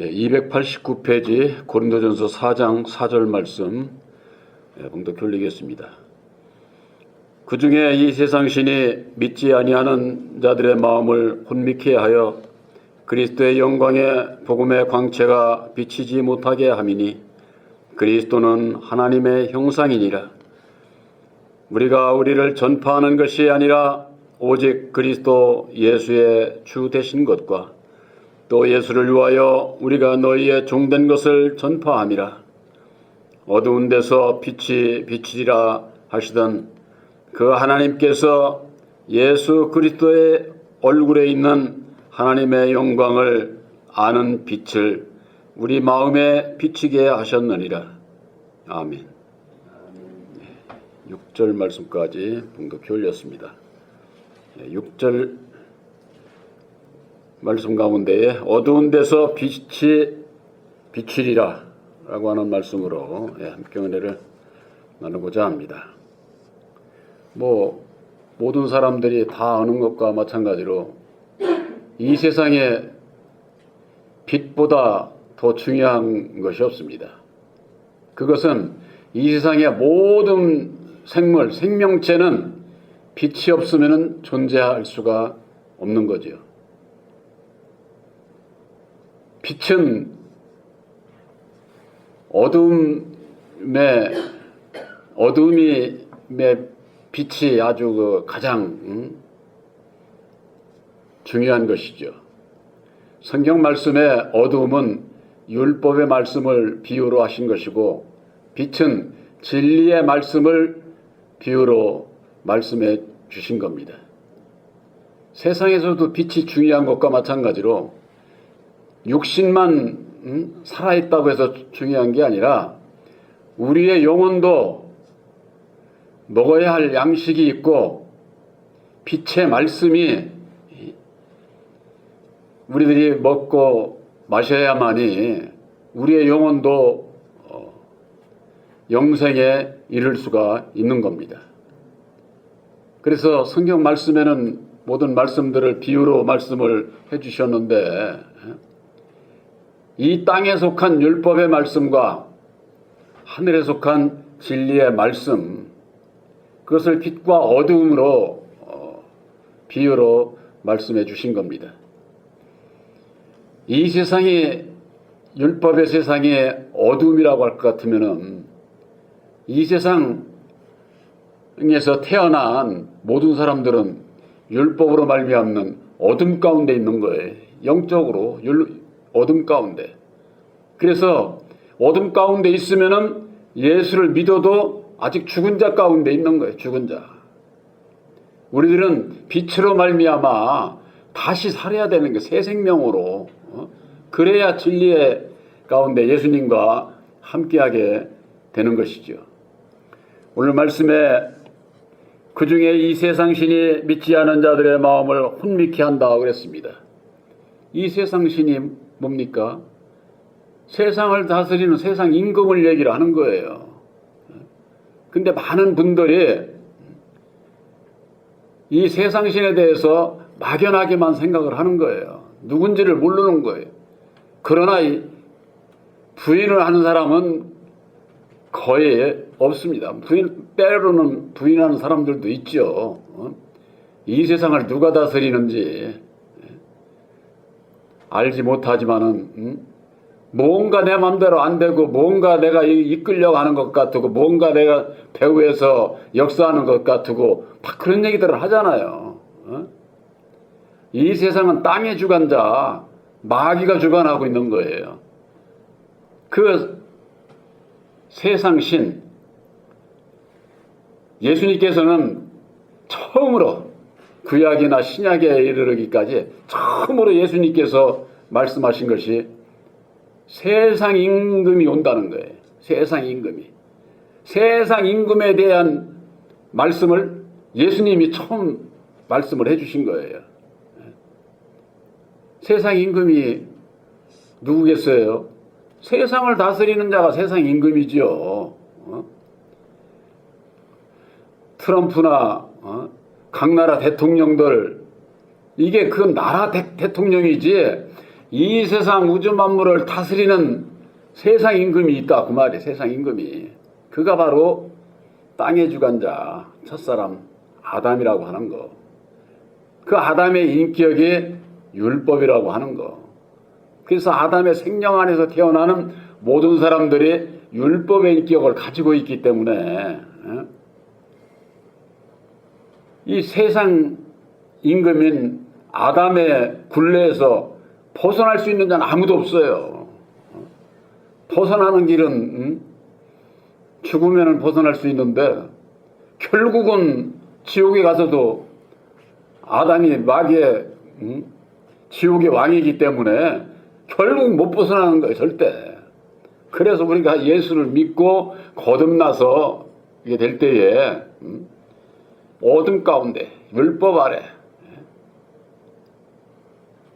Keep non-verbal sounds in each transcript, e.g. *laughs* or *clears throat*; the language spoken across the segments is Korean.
예, 289페이지 고린도전서 4장 4절 말씀 예, 봉독해 올리겠습니다. 그 중에 이 세상 신이 믿지 아니하는 자들의 마음을 혼미케 하여 그리스도의 영광의 복음의 광채가 비치지 못하게 함이니 그리스도는 하나님의 형상이니라. 우리가 우리를 전파하는 것이 아니라 오직 그리스도 예수의 주 되신 것과 또 예수를 위하여 우리가 너희의 종된 것을 전파함이라. 어두운 데서 빛이 비치리라 하시던 그 하나님께서 예수 그리스도의 얼굴에 있는 하나님의 영광을 아는 빛을 우리 마음에 비치게 하셨느니라. 아멘. 6절 말씀까지 봉독해 올렸습니다. 6절 말씀 가운데에 어두운 데서 빛이 비치리라 라고 하는 말씀으로 예, 함께 은혜를 나누고자 합니다. 뭐 모든 사람들이 다 아는 것과 마찬가지로 이 세상에 빛보다 더 중요한 것이 없습니다. 그것은 이 세상의 모든 생물, 생명체는 빛이 없으면 존재할 수가 없는 거죠. 빛은 어둠의 어둠이 빛이 아주 그 가장 음, 중요한 것이죠. 성경 말씀의 어둠은 율법의 말씀을 비유로 하신 것이고 빛은 진리의 말씀을 비유로 말씀해 주신 겁니다. 세상에서도 빛이 중요한 것과 마찬가지로 육신만 음, 살아있다고 해서 중요한 게 아니라 우리의 영혼도 먹어야 할 양식이 있고 빛의 말씀이 우리들이 먹고 마셔야만이 우리의 영혼도 어, 영생에 이를 수가 있는 겁니다. 그래서 성경 말씀에는 모든 말씀들을 비유로 말씀을 해주셨는데 이 땅에 속한 율법의 말씀과 하늘에 속한 진리의 말씀 그것을 빛과 어두움으로 어, 비유로 말씀해 주신 겁니다. 이 세상이 율법의 세상에 어둠이라고 할 것 같으면은 이 세상에서 태어난 모든 사람들은 율법으로 말미암는 어둠 가운데 있는 거예요. 영적으로 율, 어둠 가운데. 그래서 어둠 가운데 있으면은 예수를 믿어도 아직 죽은 자 가운데 있는 거예요. 죽은 자. 우리들은 빛으로 말미암아 다시 살아야 되는 게 새 생명으로 어? 그래야 진리의 가운데 예수님과 함께하게 되는 것이죠. 오늘 말씀에 그 중에 이 세상 신이 믿지 않은 자들의 마음을 혼미케 한다 그랬습니다. 이 세상 신이 뭡니까? 세상을 다스리는 세상 임금을 얘기를 하는 거예요. 근데 많은 분들이 이 세상신에 대해서 막연하게만 생각을 하는 거예요. 누군지를 모르는 거예요. 그러나 부인을 하는 사람은 거의 없습니다. 부인, 때로는 부인하는 사람들도 있죠. 어? 이 세상을 누가 다스리는지 알지 못하지만은 음? 뭔가 내 맘대로 안 되고 뭔가 내가 이끌려고 하는 것 같고 뭔가 내가 배후에서 역사하는 것 같고 막 그런 얘기들을 하잖아요. 어? 이 세상은 땅의 주관자 마귀가 주관하고 있는 거예요. 그 세상 신 예수님께서는 처음으로 구약이나 신약에 이르기까지 처음으로 예수님께서 말씀하신 것이 세상 임금이 온다는 거예요. 세상 임금이. 세상 임금에 대한 말씀을 예수님이 처음 말씀을 해주신 거예요. 세상 임금이 누구겠어요? 세상을 다스리는 자가 세상 임금이지요. 어? 트럼프나 어? 각 나라 대통령들 이게 그 나라 대, 통령이지 이 세상 우주 만물을 다스리는 세상 임금이 있다 그 말이에요. 세상 임금이 그가 바로 땅의 주관자 첫사람 아담이라고 하는 거. 그 아담의 인격이 율법이라고 하는 거. 그래서 아담의 생명 안에서 태어나는 모든 사람들이 율법의 인격을 가지고 있기 때문에 어? 이 세상 임금인 아담의 굴레에서 벗어날 수 있는 자는 아무도 없어요. 벗어나는 길은 음? 죽으면 벗어날 수 있는데 결국은 지옥에 가서도 아담이 마귀의 음? 지옥의 왕이기 때문에 결국 못 벗어나는 거예요 절대. 그래서 우리가 예수를 믿고 거듭나서 이게 될 때에 음? 어둠 가운데 율법 아래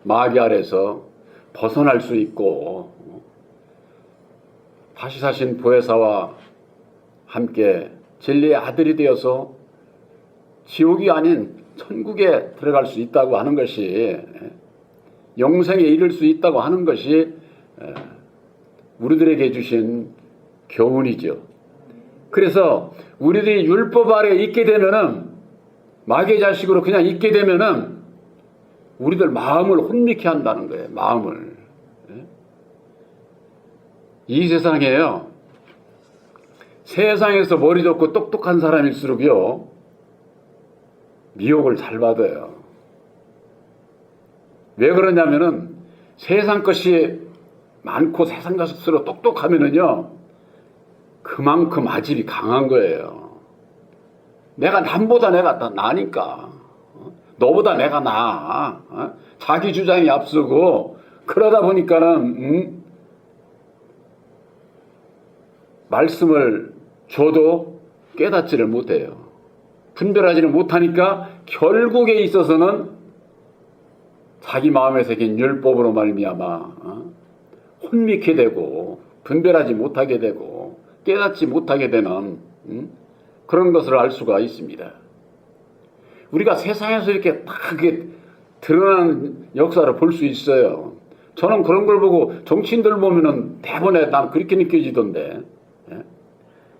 마귀 아래서 벗어날 수 있고 다시 사신 보혜사와 함께 진리의 아들이 되어서 지옥이 아닌 천국에 들어갈 수 있다고 하는 것이 영생에 이를 수 있다고 하는 것이 우리들에게 주신 교훈이죠. 그래서 우리들이 율법 아래 있게 되면은 마귀의 자식으로 그냥 있게 되면은 우리들 마음을 혼미케 한다는 거예요. 마음을. 예? 이 세상에요. 세상에서 머리 좋고 똑똑한 사람일수록요. 미혹을 잘 받아요. 왜 그러냐면은 세상 것이 많고 세상 것으로 똑똑하면은요. 그만큼 아집이 강한 거예요. 내가 남보다 내가 더 나니까. 어? 너보다 내가 나. 어? 자기 주장이 앞서고 그러다 보니까는 음? 말씀을 줘도 깨닫지를 못해요. 분별하지를 못하니까 결국에 있어서는 자기 마음에 새긴 율법으로 말미암아 어? 혼미케 되고 분별하지 못하게 되고 깨닫지 못하게 되는 음? 그런 것을 알 수가 있습니다. 우리가 세상에서 이렇게 딱 드러나는 역사를 볼 수 있어요. 저는 그런 걸 보고 정치인들 보면은 대본에 난 그렇게 느껴지던데 예?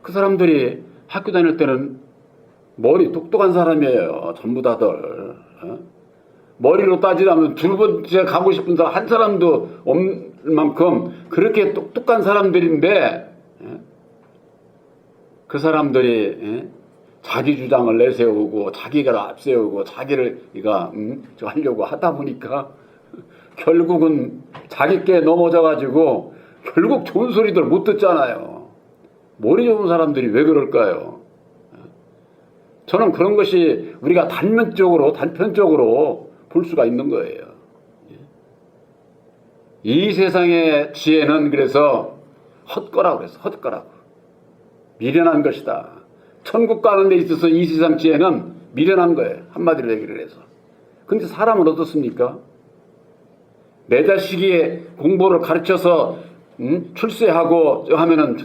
그 사람들이 학교 다닐 때는 머리 똑똑한 사람이에요. 전부 다들. 어? 머리로 따지자면 두 번째 가고 싶은 사람 한 사람도 없는 만큼 그렇게 똑똑한 사람들인데 예? 그 사람들이 예? 자기 주장을 내세우고 자기가 앞세우고 자기를 이가 음, 저 하려고 하다 보니까 *laughs* 결국은 자기께 넘어져 가지고 결국 좋은 소리들 못 듣잖아요. 머리 좋은 사람들이 왜 그럴까요? 저는 그런 것이 우리가 단면적으로 단편적으로 볼 수가 있는 거예요. 이 세상의 지혜는 그래서 헛거라고 그래서 헛거라고 미련한 것이다. 천국 가는 데 있어서 이 세상 지혜는 미련한 거예요. 한마디로 얘기를 해서. 근데 사람은 어떻습니까? 내 자식이 공부를 가르쳐서 음? 출세하고 하면은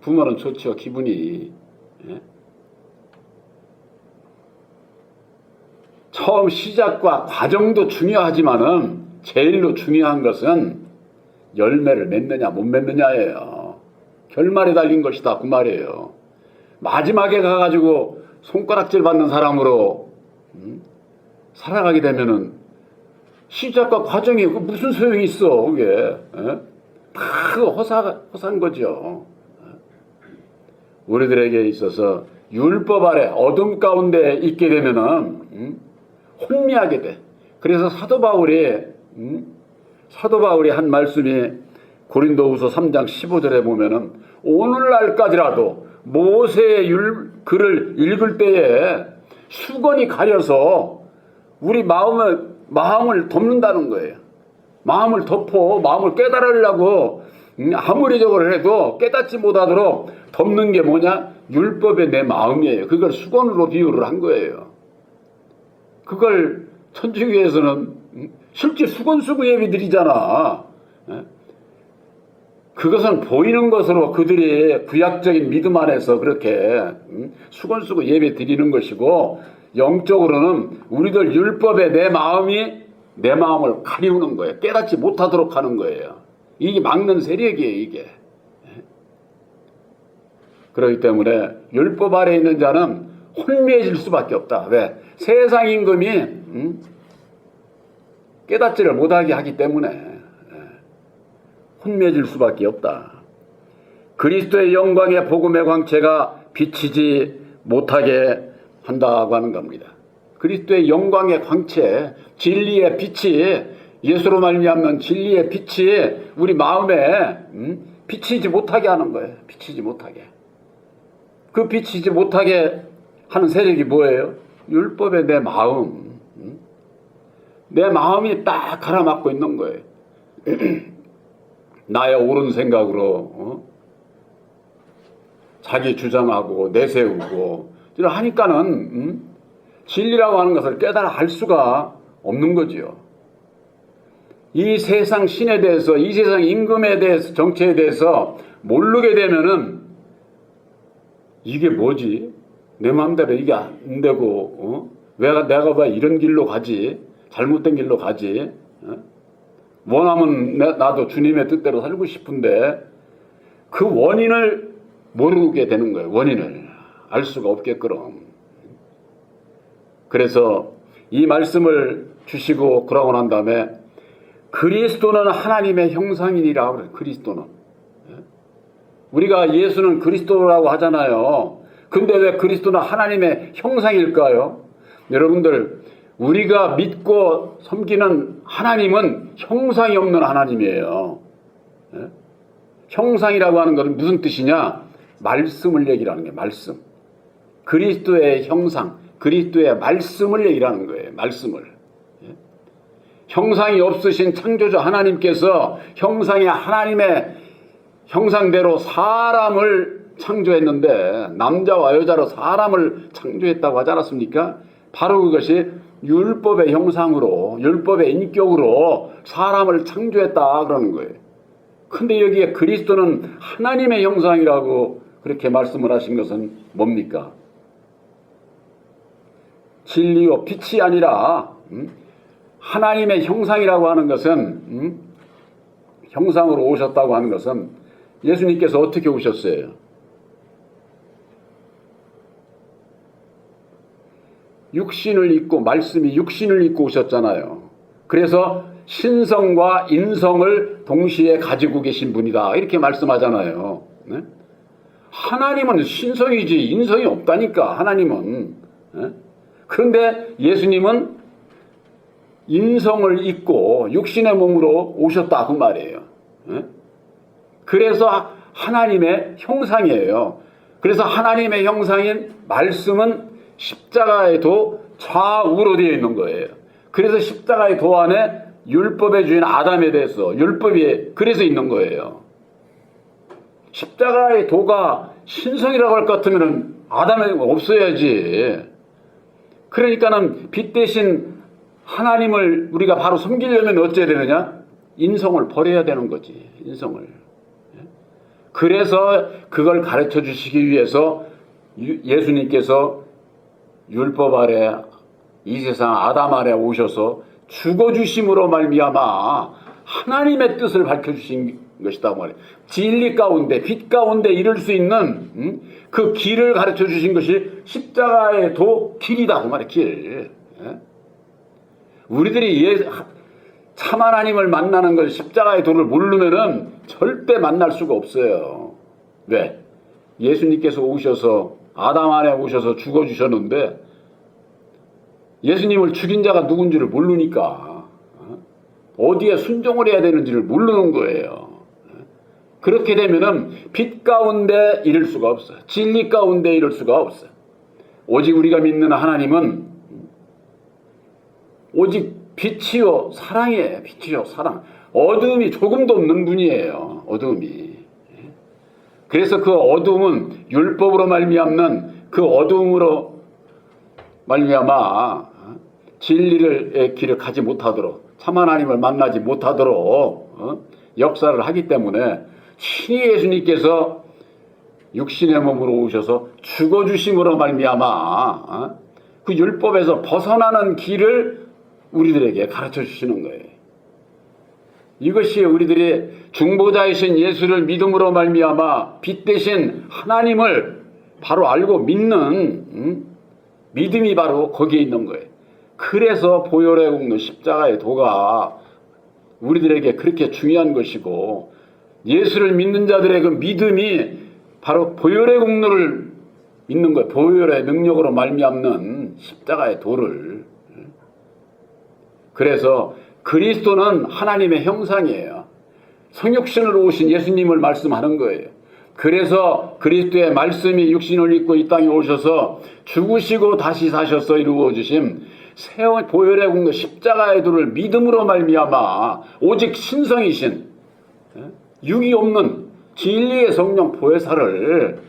부모는 좋죠. 기분이. 예? 처음 시작과 과정도 중요하지만은 제일로 중요한 것은 열매를 맺느냐 못 맺느냐예요. 결말에 달린 것이다 그 말이에요. 마지막에 가가지고 손가락질 받는 사람으로 음? 살아가게 되면은 시작과 과정이 그 무슨 소용이 있어 그게 에? 다 허사 허산 거죠. 우리들에게 있어서 율법 아래 어둠 가운데 있게 되면은 음? 혼미하게 돼. 그래서 사도 바울이 음? 사도 바울이 한 말씀이 고린도후서 3장 15절에 보면은 오늘날까지라도 모세의 율, 글을 읽을 때에 수건이 가려서 우리 마음을 마음을 덮는다는 거예요. 마음을 덮어 마음을 깨달으려고 음, 아무리 저걸 해도 깨닫지 못하도록 덮는 게 뭐냐? 율법의 내 마음이에요. 그걸 수건으로 비유를 한 거예요. 그걸 천주교에서는 음, 실제 수건 쓰고 예배 드리잖아. 예? 그것은 보이는 것으로 그들이 구약적인 믿음 안에서 그렇게 음, 수건 쓰고 예배 드리는 것이고 영적으로는 우리들 율법에 내 마음이 내 마음을 가리우는 거예요. 깨닫지 못하도록 하는 거예요. 이게 막는 세력이에요, 이게. 그렇기 때문에 율법 아래 있는 자는 혼미해질 수밖에 없다. 왜? 세상 임금이 음? 깨닫지를 못하게 하기 때문에 예. 혼미해질 수밖에 없다. 그리스도의 영광의 복음의 광채가 비치지 못하게 한다고 하는 겁니다. 그리스도의 영광의 광채, 진리의 빛이 예수로 말미암는 진리의 빛이 우리 마음에 음? 비치지 못하게 하는 거예요. 비치지 못하게. 그 비치지 못하게 하는 세력이 뭐예요? 율법의 내 마음. 음? 내 마음이 딱 가라막고 있는 거예요. *clears throat* 나의 옳은 생각으로 어? 자기 주장하고 내세우고 하니까는 음? 진리라고 하는 것을 깨달아 알 수가 없는 거지요. 이 세상 신에 대해서 이 세상 임금에 대해서 정체에 대해서 모르게 되면은 이게 뭐지? 내 마음대로 이게 안 되고 어? 왜 내가 왜 이런 길로 가지? 잘못된 길로 가지? 어? 원하면 내- 나도 주님의 뜻대로 살고 싶은데 그 원인을 모르게 되는 거예요. 원인을 알 수가 없게끔. 그래서 이 말씀을 주시고 그러고 난 다음에 그리스도는 하나님의 형상이니라 그래. 그리스도는. 예? 우리가 예수는 그리스도라고 하잖아요. 근데 왜 그리스도는 하나님의 형상일까요? 여러분들, 우리가 믿고 섬기는 하나님은 형상이 없는 하나님이에요. 예? 형상이라고 하는 것은 무슨 뜻이냐? 말씀을 얘기하는 게 말씀. 그리스도의 형상, 그리스도의 말씀을 얘기하는 거예요. 말씀을. 예? 형상이 없으신 창조주 하나님께서 형상의 하나님의 형상대로 사람을 창조했는데 남자와 여자로 사람을 창조했다고 하지 않았습니까? 바로 그것이 율법의 형상으로 율법의 인격으로 사람을 창조했다 그러는 거예요. 근데 여기에 그리스도는 하나님의 형상이라고 그렇게 말씀을 하신 것은 뭡니까? 진리요 빛이 아니라 음? 하나님의 형상이라고 하는 것은 음? 형상으로 오셨다고 하는 것은 예수님께서 어떻게 오셨어요? 육신을 입고 말씀이 육신을 입고 오셨잖아요. 그래서 신성과 인성을 동시에 가지고 계신 분이다. 이렇게 말씀하잖아요. 네? 하나님은 신성이지 인성이 없다니까 하나님은. 네? 그런데 예수님은 인성을 입고 육신의 몸으로 오셨다 그 말이에요. 예? 그래서 하나님의 형상이에요. 그래서 하나님의 형상인 말씀은 십자가에도 좌우로 되어 있는 거예요. 그래서 십자가의 도 안에 율법의 주인 아담에 대해서 율법이 그래서 있는 거예요. 십자가의 도가 신성이라고 할 것 같으면 아담에 없어야지. 그러니까는 빛 대신 하나님을 우리가 바로 섬기려면 어째야 되느냐? 인성을 버려야 되는 거지. 인성을. 그래서 그걸 가르쳐 주시기 위해서 유- 예수님께서 율법 아래 이 세상 아담 아래 오셔서 죽어 주심으로 말미암아 하나님의 뜻을 밝혀 주신 것이다 말이에요. 진리 가운데 빛 가운데 이룰 수 있는 음? 그 길을 가르쳐 주신 것이 십자가의 도 길이다 그 말이에요. 길. 예? 우리들이 예, 참 하나님을 만나는 걸 십자가의 도를 모르면은 절대 만날 수가 없어요. 왜? 예수님께서 오셔서 아담 안에 오셔서 죽어 주셨는데 예수님을 죽인 자가 누군지를 모르니까 어? 어디에 순종을 해야 되는지를 모르는 거예요. 그렇게 되면은 빛 가운데 이룰 수가 없어요. 진리 가운데 이룰 수가 없어요. 오직 우리가 믿는 하나님은 오직 빛이요 사랑이에요. 빛이요 사랑. 어둠이 조금도 없는 분이에요. 어둠이. 그래서 그 어둠은 율법으로 말미암는 그 어둠으로 말미암아 어? 진리를 길을 가지 못하도록 참 하나님을 만나지 못하도록 어? 역사를 하기 때문에 친히 예수님께서 육신의 몸으로 오셔서 죽어 주심으로 말미암아 어? 그 율법에서 벗어나는 길을 우리들에게 가르쳐 주시는 거예요. 이것이 우리들이 중보자이신 예수를 믿음으로 말미암아 빛 대신 하나님을 바로 알고 믿는 음? 믿음이 바로 거기에 있는 거예요. 그래서 보혈의 공로 십자가의 도가 우리들에게 그렇게 중요한 것이고 예수를 믿는 자들의 그 믿음이 바로 보혈의 공로를 믿는 거예요. 보혈의 능력으로 말미암는 십자가의 도를 그래서 그리스도는 하나님의 형상이에요. 성육신으로 오신 예수님을 말씀하는 거예요. 그래서 그리스도의 말씀이 육신을 입고 이 땅에 오셔서 죽으시고 다시 사셔서 이루어 주심 새 보혈의 공로 십자가의 도를 믿음으로 말미암아 오직 신성이신 예? 육이 없는 진리의 성령 보혜사를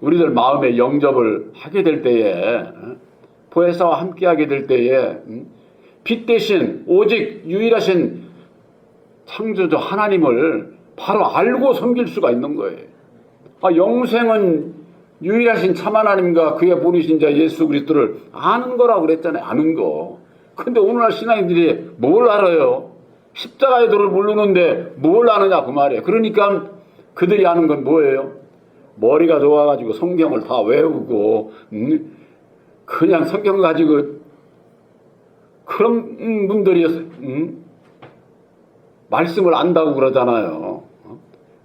우리들 마음에 영접을 하게 될 때에 어? 보혜사와 함께하게 될 때에 음? 빛 대신 오직 유일하신 창조주 하나님을 바로 알고 섬길 수가 있는 거예요. 아, 영생은 유일하신 참 하나님과 그의 보내신 자 예수 그리스도를 아는 거라고 그랬잖아요. 아는 거. 근데 오늘날 신앙인들이 뭘 알아요? 십자가의 도를 모르는데 뭘 아느냐 그 말이에요. 그러니까 그들이 아는 건 뭐예요? 머리가 좋아가지고 성경을 다 외우고 음, 그냥 성경 가지고 그런 분들이 음, 말씀을 안다고 그러잖아요.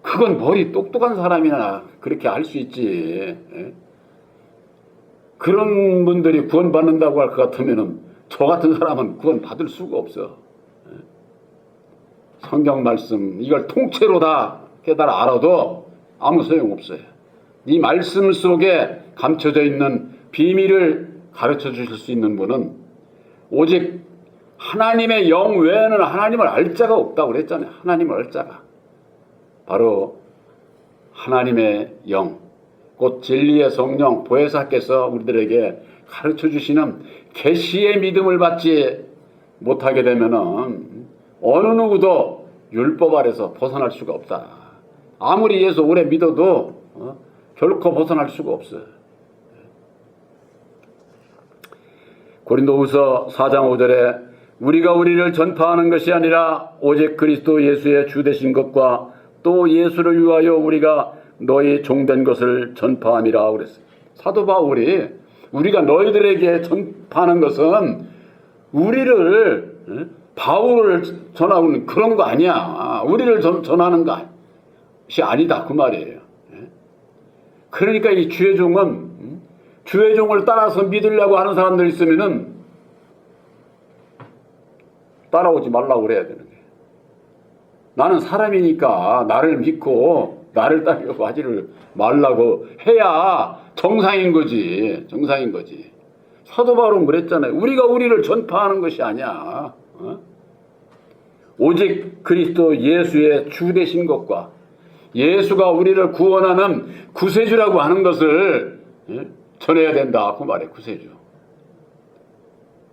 그건 머리 똑똑한 사람이나 그렇게 알 수 있지. 예? 그런 분들이 구원받는다고 할 것 같으면은 저 같은 사람은 구원 받을 수가 없어. 예? 성경 말씀 이걸 통째로 다 깨달아 알아도 아무 소용 없어요. 이 말씀 속에 감춰져 있는 비밀을 가르쳐 주실 수 있는 분은 오직 하나님의 영 외에는 하나님을 알 자가 없다고 그랬잖아요. 하나님을 알 자가. 바로 하나님의 영, 곧 진리의 성령 보혜사께서 우리들에게 가르쳐 주시는 계시의 믿음을 받지 못하게 되면은 어느 누구도 율법 아래서 벗어날 수가 없다. 아무리 예수 오래 믿어도 어? 결코 벗어날 수가 없어요. 고린도후서 4장 5절에 우리가 우리를 전파하는 것이 아니라 오직 그리스도 예수의 주 되신 것과 또 예수를 위하여 우리가 너희 종된 것을 전파함이라 그랬어요. 사도 바울이 우리가 너희들에게 전파하는 것은 우리를 바울을 전하고 는 그런 거 아니야. 우리를 전, 전하는 것이 아니다 그 말이에요. 그러니까 이 주의 종은 주의 종을 따라서 믿으려고 하는 사람들 있으면은 따라오지 말라고 그래야 되는 거예요. 나는 사람이니까 나를 믿고 나를 따르려고 하지를 말라고 해야 정상인 거지. 정상인 거지. 사도 바울은 그랬잖아요. 우리가 우리를 전파하는 것이 아니야. 어? 오직 그리스도 예수의 주 되신 것과 예수가 우리를 구원하는 구세주라고 하는 것을 예? 전해야 된다. 그 말에 구세주.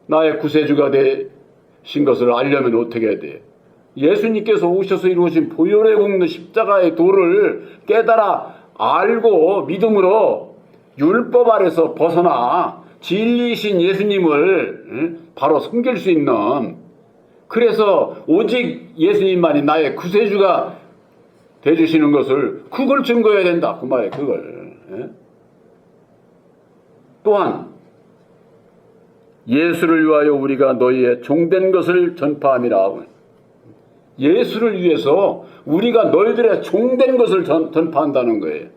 나의 구세주가 되신 것을 알려면 어떻게 해야 돼? 예수님께서 오셔서 이루어진 보혈의 공로 십자가의 도를 깨달아 알고 믿음으로 율법 아래서 벗어나 진리이신 예수님을 바로 섬길 수 있는 그래서 오직 예수님만이 나의 구세주가 되주시는 것을 그걸 증거해야 된다 그 말이에요 그걸 또한 예수를 위하여 우리가 너희의 종된 것을 전파함이라 예수를 위해서 우리가 너희들의 종된 것을 전, 전파한다는 거예요.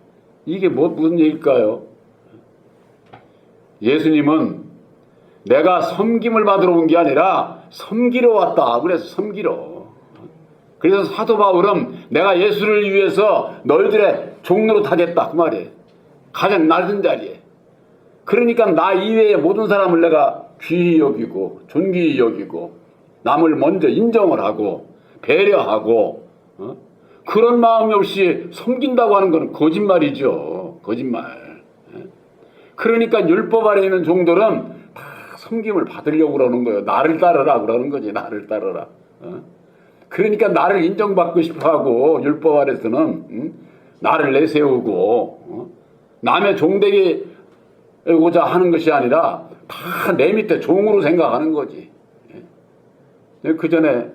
이게 뭐, 무슨 얘기일까요? 예수님은 내가 섬김을 받으러 온 게 아니라 섬기러 왔다. 그래서 섬기러. 그래서 사도 바울은 내가 예수를 위해서 너희들의 종로로 타겠다. 그 말이에요. 가장 낮은 자리에. 그러니까 나 이외의 모든 사람을 내가 귀히 여기고 존귀히 여기고 남을 먼저 인정을 하고 배려하고 어? 그런 마음이 없이 섬긴다고 하는 것은 거짓말이죠. 거짓말. 예? 그러니까 율법 아래 있는 종들은 다 섬김을 받으려고 그러는 거예요. 나를 따르라 그러는 거지. 나를 따르라. 어? 그러니까 나를 인정받고 싶어하고 율법 아래서는 음? 나를 내세우고 어? 남의 종되게 오자 하는 것이 아니라 다 내 밑에 종으로 생각하는 거지. 예? 그 전에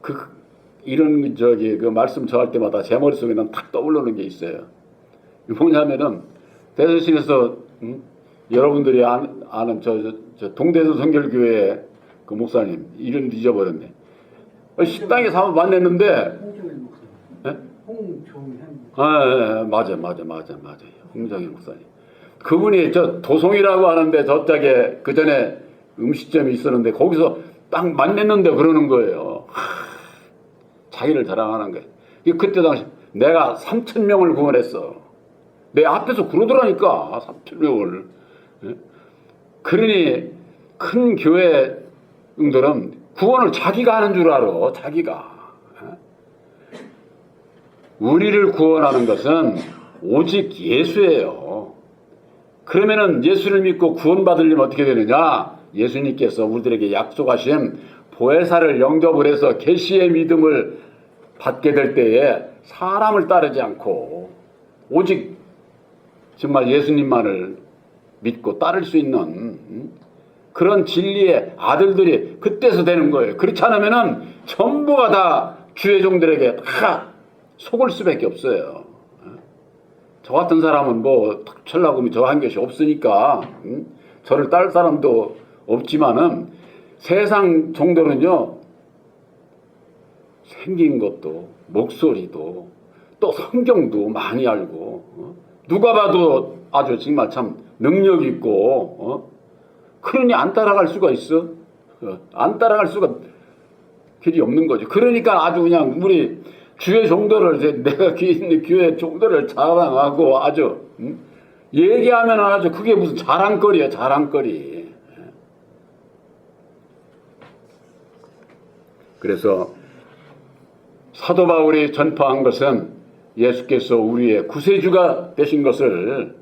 그 이런 저기 그 말씀 저할 때마다 제 머릿속에는 탁 떠오르는 게 있어요. 뭐냐면은 대전시에서 음? 여러분들이 아는, 아는 저, 저, 저 동대전 성결교회 그 목사님 이름 잊어버렸네. 어, 식당에 사람 만났는데 홍종일 목사님. 예? 홍종현. 아, 예, 예, 맞아, 맞아, 맞아, 맞아. 홍정희 목사님. 그분이 저 도송이라고 하는데 저짝에 그 전에 음식점이 있었는데 거기서 딱 만났는데 그러는 거예요. 하, *laughs* 자기를 자랑하는 거예요. 이 그때 당시 내가 3천 명을 구원했어. 내 앞에서 그러더라니까 3천 명을. 예? 그러니 큰 교회들은 구원을 자기가 하는 줄 알아. 자기가. 예? 우리를 구원하는 것은 오직 예수예요. 그러면은 예수를 믿고 구원받으려면 어떻게 되느냐? 예수님께서 우리들에게 약속하신 보혜사를 영접을 해서 계시의 믿음을 받게 될 때에 사람을 따르지 않고 오직 정말 예수님만을 믿고 따를 수 있는 음, 그런 진리의 아들들이 그때서 되는 거예요. 그렇지 않으면은 전부가 다 주의 종들에게 다 속을 수밖에 없어요. 저 같은 사람은 뭐 철라금이 저 한 것이 없으니까 음? 저를 딸 사람도 없지만은 세상 정도는요 생긴 것도 목소리도 또 성경도 많이 알고 어? 누가 봐도 아주 정말 참 능력 있고 어? 그러니 안 따라갈 수가 있어 어, 안 따라갈 수가 길이 없는 거죠. 그러니까 아주 그냥 우리 주의 종도를 이제 내가 귀 있는 교회 종도를 자랑하고 아주 음? 얘기하면 아주 그게 무슨 자랑거리야 자랑거리. 그래서 사도 바울이 전파한 것은 예수께서 우리의 구세주가 되신 것을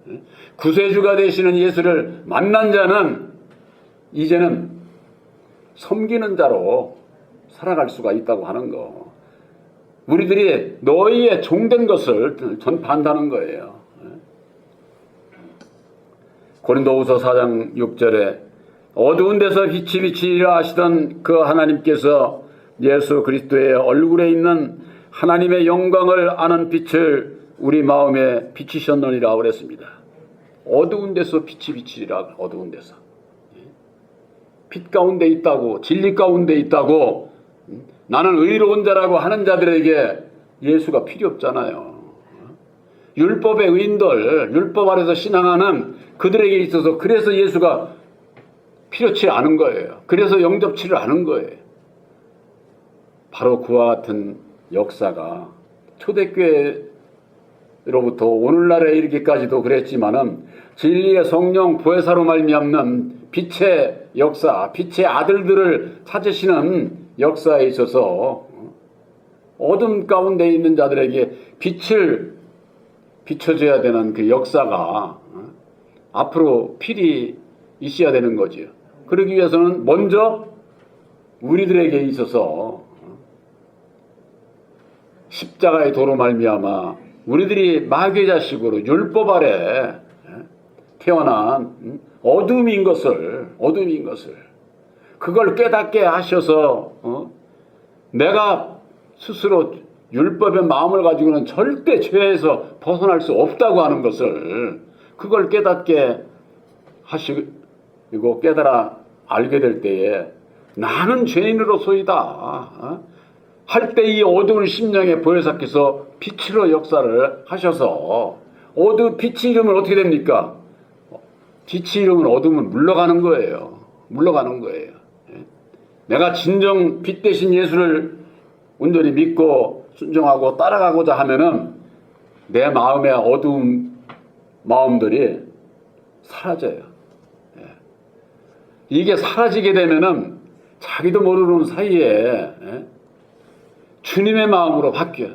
구세주가 되시는 예수를 만난 자는 이제는 섬기는 자로 살아갈 수가 있다고 하는 거. 우리들이 너희의 종된 것을 전파한다는 거예요. 고린도후서 4장 6절에 어두운 데서 빛이 비치리라 하시던 그 하나님께서 예수 그리스도의 얼굴에 있는 하나님의 영광을 아는 빛을 우리 마음에 비치셨느니라 그랬습니다. 어두운 데서 빛이 비치리라 어두운 데서 빛 가운데 있다고 진리 가운데 있다고 나는 의로운 자라고 하는 자들에게 예수가 필요 없잖아요. 율법의 의인들, 율법 아래서 신앙하는 그들에게 있어서 그래서 예수가 필요치 않은 거예요. 그래서 영접치를 않은 거예요. 바로 그와 같은 역사가 초대교회로부터 오늘날에 이르기까지도 그랬지만은 진리의 성령 보혜사로 말미암는 빛의 역사, 빛의 아들들을 찾으시는 역사에 있어서 어둠 가운데 있는 자들에게 빛을 비춰줘야 되는 그 역사가 앞으로 필히 있어야 되는 거죠. 그러기 위해서는 먼저 우리들에게 있어서 십자가의 도로 말미암아 우리들이 마귀의 자식으로 율법 아래 태어난 어둠인 것을 어둠인 것을 그걸 깨닫게 하셔서 어? 내가 스스로 율법의 마음을 가지고는 절대 죄에서 벗어날 수 없다고 하는 것을 그걸 깨닫게 하시고 깨달아 알게 될 때에 나는 죄인으로소이다 어? 할때 이 어두운 심령에 보혜사께서 빛으로 역사를 하셔서 어두 빛이 이름은 어떻게 됩니까? 빛이 이름은 어둠은 물러가는 거예요. 물러가는 거예요. 예? 내가 진정 빛 대신 예수를 온전히 믿고 순종하고 따라가고자 하면은 내 마음의 어두운 마음들이 사라져요. 예. 이게 사라지게 되면은 자기도 모르는 사이에 예? 주님의 마음으로 바뀌어요.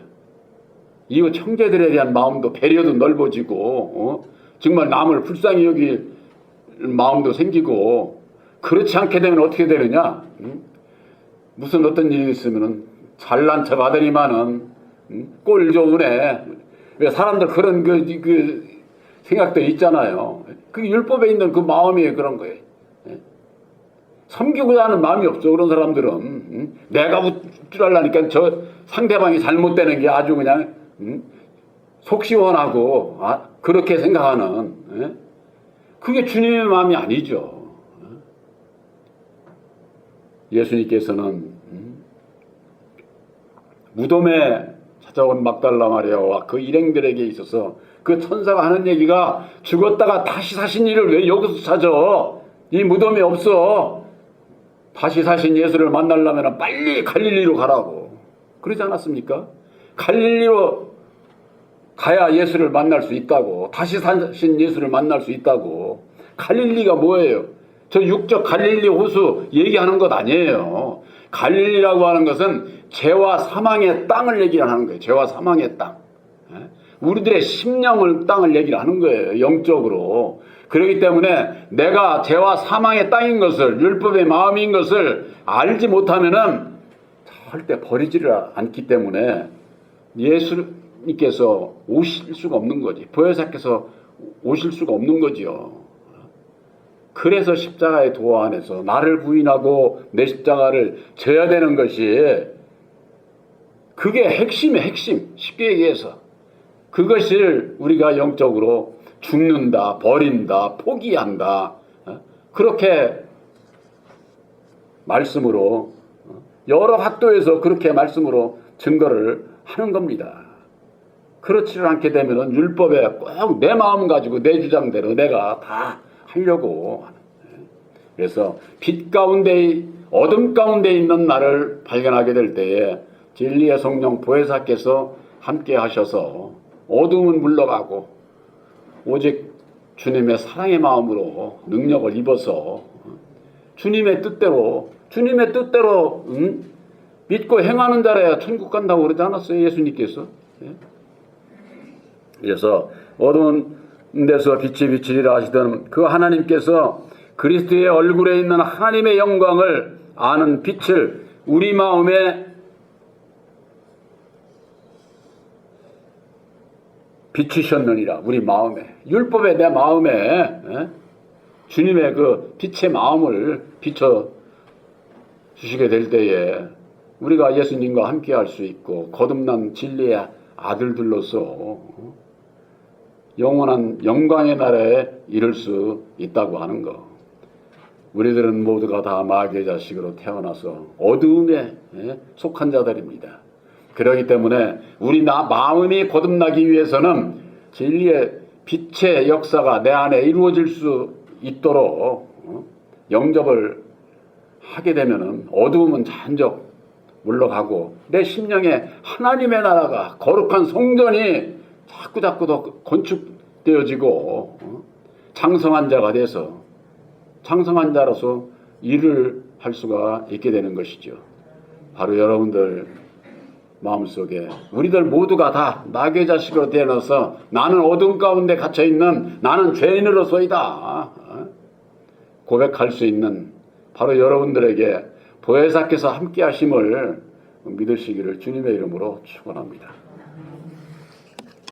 이웃 형제들에 대한 마음도 배려도 넓어지고 어? 정말 남을 불쌍히 여길 마음도 생기고 그렇지 않게 되면 어떻게 되느냐? 음? 무슨 어떤 일이 있으면은 잘난 척 하더니만은 음? 꼴 좋으네. 왜 사람들 그런 그, 그 생각도 있잖아요. 그 율법에 있는 그 마음이 그런 거예요. 예? 섬기고자 하는 마음이 없어 그런 사람들은 응? 내가 알라니까 저 상대방이 잘못되는 게 아주 그냥 응? 속 시원하고 아, 그렇게 생각하는 예? 그게 주님의 마음이 아니죠. 예수님께서는 음, 무덤에 찾아온 막달라 마리아와 그 일행들에게 있어서 그 천사가 하는 얘기가 죽었다가 다시 사신 일을 왜 여기서 찾아? 이 무덤에 없어. 다시 사신 예수를 만나려면 빨리 갈릴리로 가라고. 그러지 않았습니까? 갈릴리로 가야 예수를 만날 수 있다고. 다시 사신 예수를 만날 수 있다고. 갈릴리가 뭐예요? 저 육적 갈릴리 호수 얘기하는 것 아니에요. 갈릴리라고 하는 것은 죄와 사망의 땅을 얘기하는 거예요. 죄와 사망의 땅. 예? 우리들의 심령을 땅을 얘기를 하는 거예요. 영적으로. 그렇기 때문에 내가 죄와 사망의 땅인 것을 율법의 마음인 것을 알지 못하면은 절대 버리지를 않기 때문에 예수님께서 오실 수가 없는 거지. 보혜사께서 오실 수가 없는 거지요. 그래서 십자가의 도화 안에서 나를 부인하고 내 십자가를 져야 되는 것이 그게 핵심의 핵심. 쉽게 얘기해서 그것을 우리가 영적으로 죽는다, 버린다, 포기한다. 어? 그렇게 말씀으로 어? 여러 학도에서 그렇게 말씀으로 증거를 하는 겁니다. 그렇지를 않게 되면 율법에 꼭 내 마음 가지고 내 주장대로 내가 다 하려고. 그래서 빛 가운데 어둠 가운데 있는 나를 발견하게 될 때에 진리의 성령 보혜사께서 함께 하셔서 어둠은 물러가고 오직 주님의 사랑의 마음으로 능력을 입어서 주님의 뜻대로 주님의 뜻대로 응? 믿고 행하는 자라야 천국 간다고 그러지 않았어요 예수님께서 예? 그래서 어두운 데서 빛이 비치리라 하시던 그 하나님께서 그리스도의 얼굴에 있는 하나님의 영광을 아는 빛을 우리 마음에 비추셨느니라 우리 마음에 율법의 내 마음에 에? 주님의 그 빛의 마음을 비춰 주시게 될 때에 우리가 예수님과 함께 할 수 있고 거듭난 진리의 아들들로서 어? 영원한 영광의 나라에 이를 수 있다고 하는 것. 우리들은 모두가 다 마귀의 자식으로 태어나서 어두움에 예, 속한 자들입니다. 그렇기 때문에 우리 나 마음이 거듭나기 위해서는 진리의 빛의 역사가 내 안에 이루어질 수 있도록 어, 영접을 하게 되면은 어두움은 잔적 물러가고 내 심령에 하나님의 나라가 거룩한 성전이 자꾸 자꾸 더 건축되어지고 어, 장성한 자가 돼서 장성한 자로서 일을 할 수가 있게 되는 것이죠. 바로 여러분들 마음속에 우리들 모두가 다 나귀 자식으로 태어나서 나는 어둠 가운데 갇혀 있는 나는 죄인으로서이다 어? 고백할 수 있는 바로 여러분들에게 보혜사께서 함께 하심을 믿으시기를 주님의 이름으로 축원합니다.